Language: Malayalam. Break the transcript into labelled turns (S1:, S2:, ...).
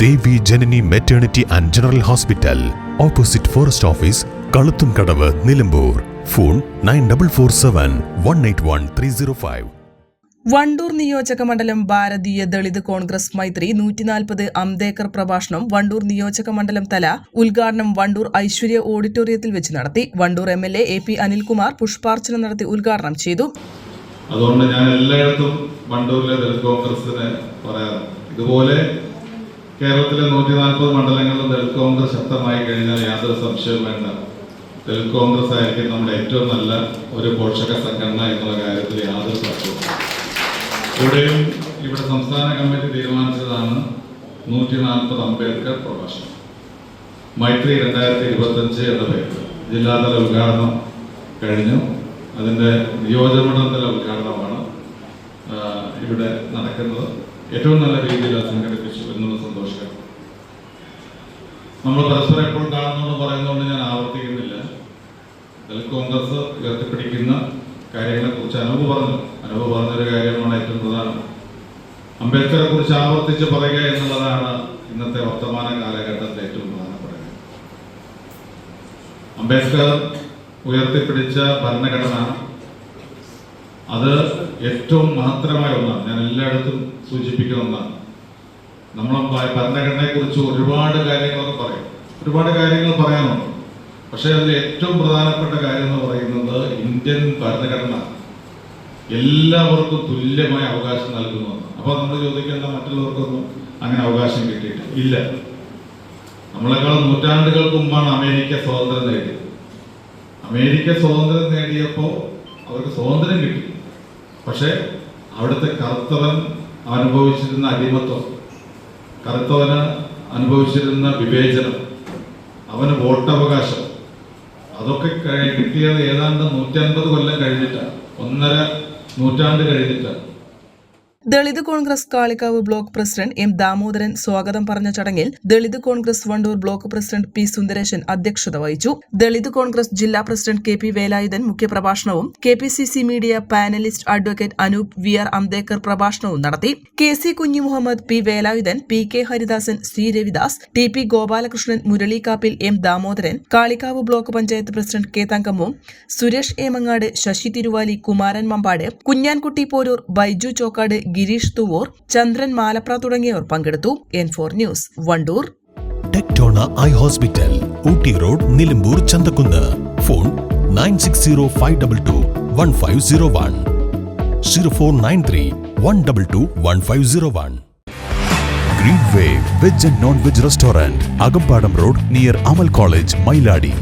S1: Devi Janani maternity and general hospital opposite forest office കളുത്തും Kadavu Nilambur. Phone nine double four seven one eight one three zero five.
S2: Wandoor നിയോജക മണ്ഡലം ഭാരതീയ ദളിത് കോൺഗ്രസ് മൈത്രി നൂറ്റിനാൽപ്പത് അംബേദ്കർ പ്രഭാഷണം വണ്ടൂർ നിയോജക മണ്ഡലം തല ഉദ്ഘാടനം വണ്ടൂർ ഐശ്വര്യ ഓഡിറ്റോറിയത്തിൽ വെച്ച് നടത്തി. Wandoor M L A A P Anilkumar പുഷ്പാർച്ചന നടത്തി ഉദ്ഘാടനം ചെയ്തു.
S3: അതുകൊണ്ട് ഞാൻ എല്ലായിടത്തും വണ്ടൂരിലെ ദളിത് കോൺഗ്രസിനെ പറയാറുണ്ട്. ഇതുപോലെ കേരളത്തിലെ നൂറ്റി നാൽപ്പത് മണ്ഡലങ്ങളിലും ദളിത് കോൺഗ്രസ് ശക്തമായി കഴിഞ്ഞാൽ യാതൊരു സംശയവും വേണ്ട. ദളിത് കോൺഗ്രസ് ആയിരിക്കും നമ്മുടെ ഏറ്റവും നല്ല ഒരു പോഷക സംഘടന എന്നുള്ള കാര്യത്തിൽ യാതൊരു സംശയവും ഇവിടെയും ഇവിടെ സംസ്ഥാന കമ്മിറ്റി തീരുമാനിച്ചതാണ് നൂറ്റി നാൽപ്പത് അംബേദ്കർ പ്രഭാഷണം. മൈത്രി രണ്ടായിരത്തി ഇരുപത്തഞ്ച് എന്ന പേര്. ജില്ലാതല ഉദ്ഘാടനം കഴിഞ്ഞു. അതിന്റെ നിയോജകമണ്ഡലതല ഉദ്ഘാടനമാണ് ഇവിടെ നടക്കുന്നത്. ഏറ്റവും നല്ല രീതിയിൽ അത് സംഘടിപ്പിച്ചു എന്നുള്ള സന്തോഷം. നമ്മൾ പരസ്പരം എപ്പോഴും കാണുന്നു പറയുന്നതുകൊണ്ട് ഞാൻ ആവർത്തിക്കുന്നില്ല. ദളിത് കോൺഗ്രസ് ഉയർത്തിപ്പിടിക്കുന്ന കാര്യങ്ങളെ കുറിച്ച് അനൂപ് പറഞ്ഞു. അനൂപ് പറഞ്ഞൊരു കാര്യമാണ് ഏറ്റവും പ്രധാനം. അംബേദ്കറെ കുറിച്ച് ആവർത്തിച്ച് പറയുക എന്നുള്ളതാണ് ഇന്നത്തെ വർത്തമാന കാലഘട്ടത്തിൽ ഏറ്റവും പ്രധാനപ്പെട്ട അംബേദ്കർ ഉയർത്തിപ്പിടിച്ച ഭരണഘടന അത് ഏറ്റവും മഹത്തരമായ ഒന്നാണ്. ഞാൻ എല്ലായിടത്തും സൂചിപ്പിക്കുന്ന ഒന്നാണ്. നമ്മൾ ഭരണഘടനയെ കുറിച്ച് ഒരുപാട് കാര്യങ്ങളൊക്കെ പറയും. ഒരുപാട് കാര്യങ്ങൾ പറയാനുണ്ട്. പക്ഷേ അതിൽ ഏറ്റവും പ്രധാനപ്പെട്ട കാര്യം എന്ന് പറയുന്നത് ഇന്ത്യൻ ഭരണഘടന എല്ലാവർക്കും തുല്യമായ അവകാശം നൽകുന്നതാണ് അപ്പൊ നമ്മൾ ചോദിക്കേണ്ട മറ്റുള്ളവർക്കൊന്നും അങ്ങനെ അവകാശം കിട്ടിയിട്ടില്ല. ഇല്ല. നമ്മളെക്കാൾ നൂറ്റാണ്ടുകൾക്ക് മുമ്പാണ് അമേരിക്ക സ്വാതന്ത്ര്യം നേടിയത്. അമേരിക്ക സ്വാതന്ത്ര്യം നേടിയപ്പോൾ അവർക്ക് സ്വാതന്ത്ര്യം കിട്ടി. പക്ഷേ അവിടുത്തെ കറുത്തവൻ അനുഭവിച്ചിരുന്ന അടിമത്വം കറുത്തവന് അനുഭവിച്ചിരുന്ന വിവേചനം അവന് വോട്ടവകാശം അതൊക്കെ കിട്ടിയത് ഏതാണ്ട് നൂറ്റൻപത് കൊല്ലം കഴിഞ്ഞിട്ടാണ് ഒന്നര നൂറ്റാണ്ട് കഴിഞ്ഞിട്ടാണ്
S2: Dalit Congress Kalikavu block president M Damodaran സ്വാഗതം പറഞ്ഞ ചടങ്ങിൽ Dalit Congress Wandoor block president P Sundaresan അധ്യക്ഷത വഹിച്ചു. ദളിത് കോൺഗ്രസ് ജില്ലാ president K P Velayudhan മുഖ്യപ്രഭാഷണവും K P C C media panelist advocate Anoop V R Ambedkar പ്രഭാഷണവും നടത്തി. K C Kunhu Muhammad P Velayudhan P K Haridasan C Ravidas T P Gopalakrishnan Murali Kappil M Damodaran Kalikavu block panchayat president K തങ്കമ്മും Suresh Emangad Sasi Thiruvali Kumaran Mampad കുഞ്ഞാൻകുട്ടി Poroor Baiju Chokkad Girish Thuvvur Chandran Malapra തുടങ്ങിയവർ പങ്കെടുത്തു. N four news Wandoor.
S1: Tectona eye hospital Ooty road Nilambur Chanthakkunnu. Phone nine six zero five double two one five zero one. Zero four nine three one double two one five zero one. Green way veg and non veg restaurant Akampadam road near Amal college Mailadi